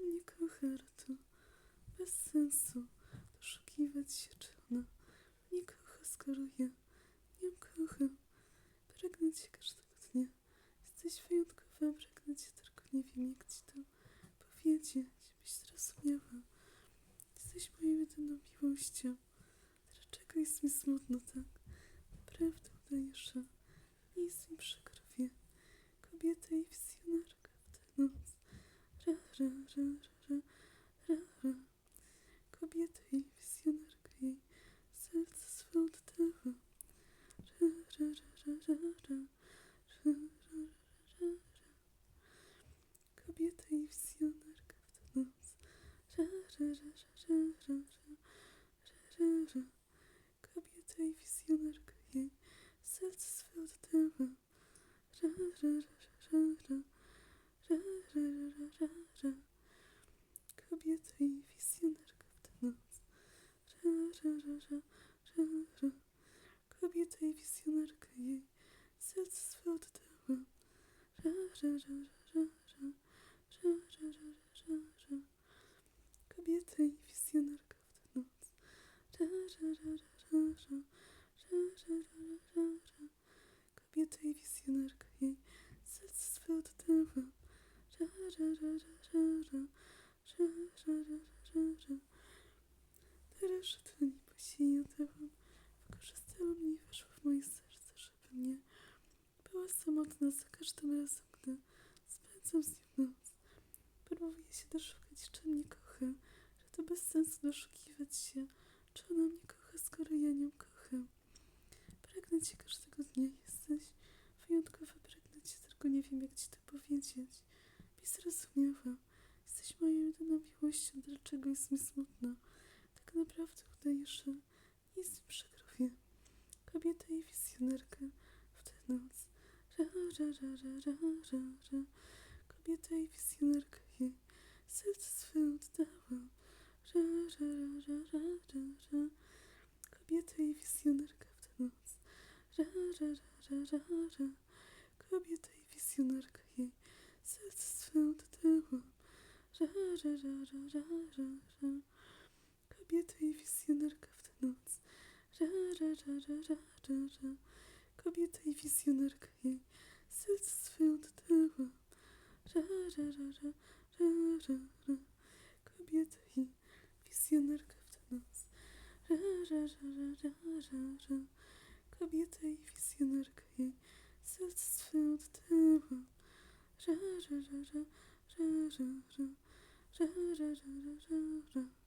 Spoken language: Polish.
mnie kocha, ale to bez sensu doszukiwać się, czy ona mnie kocha, skoro ja ją kocham. Pragnę cię każdego dnia. Jesteś wyjątkowa, pragnę cię, tylko nie wiem, jak ci to powiedzieć, byś zrozumiała. Jesteś moją jedyną miłością. Dlaczego jest mi smutno tak? Naprawdę udajesz, że nie jest mi przykro, wie. Kobieta i wizjonerka w tę noc. Ra, ra, ra, ra, ra, ra, ra. Kobieta i wizjonerka jej serce ra, ra. Kobieta i wizjonerka w tę noc. Ra, ra, ra, ra, ra, ra, ra. Ra, ra, ra. Kobieta i wizjonerka jej serce swe oddała. Ra, ra, ra, ra, ra, ra. Ra, ra, ra, ra, ra, ra. Kobieta i wizjonerka w tę noc. Ra, ra, ra, ra, ra, ra. Kobieta i wizjonerka jej serce swe oddała. Ra, ra, ra, ra, ra, ra. Ra, ra, ra, ra, ra, ra. Kobieta i wizjonerka w tę noc. Kobieta i wizjonerka jej serce swe oddała. Ra, ra, ra, ra, ra, ra. Ra, ra, ra, ra, ra, ra. Teraz, że to nie się jej oddałam. Wykorzystała mnie i weszła w moje serce, żeby mnie była samotna za każdym razem, gdy spędzam z nią noc. Próbuję się doszukać, czy mnie kocha, że to bez sensu doszukiwać się, czy ona mnie kocha, skoro ja nią kocham. Pragnę cię każdego dnia, jesteś wyjątkowa, pragnę cię, tylko nie wiem, jak ci to powiedzieć. Byś zrozumiała, jesteś moją jedyną miłością, dlaczego jest mi smutno. Tak naprawdę udajesz, że jest mi przykro, wiem. Kobieta i wizjonerka w tę noc. Ra, ra, ra, ra, ra, ra, ra. Kobieta i wizjonerka jej serce swe oddała. Ra, ra, ra, ra, ra, ra. Kobieta i wizjonerka w tę noc. Ra, ra, ra, ra, ra, ra. Kobieta i wizjonerka jej serce swe oddała. Ra, ra, ra, ra, ra, ra, ra. Kobieta i wizjonerka w tę noc. Ra, ra, ra, ra, ra, ra, ra. Kobieta i wizjonerka jej serce swe oddała. Ra, ra, ra, ra, ra, ra, ra. Kobieta i wizjonerka w noc. Ra, ra, ra, ra, ra, ra, ra. Kobieta i wizjonerka jej serce swe oddała. Ra, ra, ra, ra, ra, ra. Ra, ra, ra, ra, ra, ra.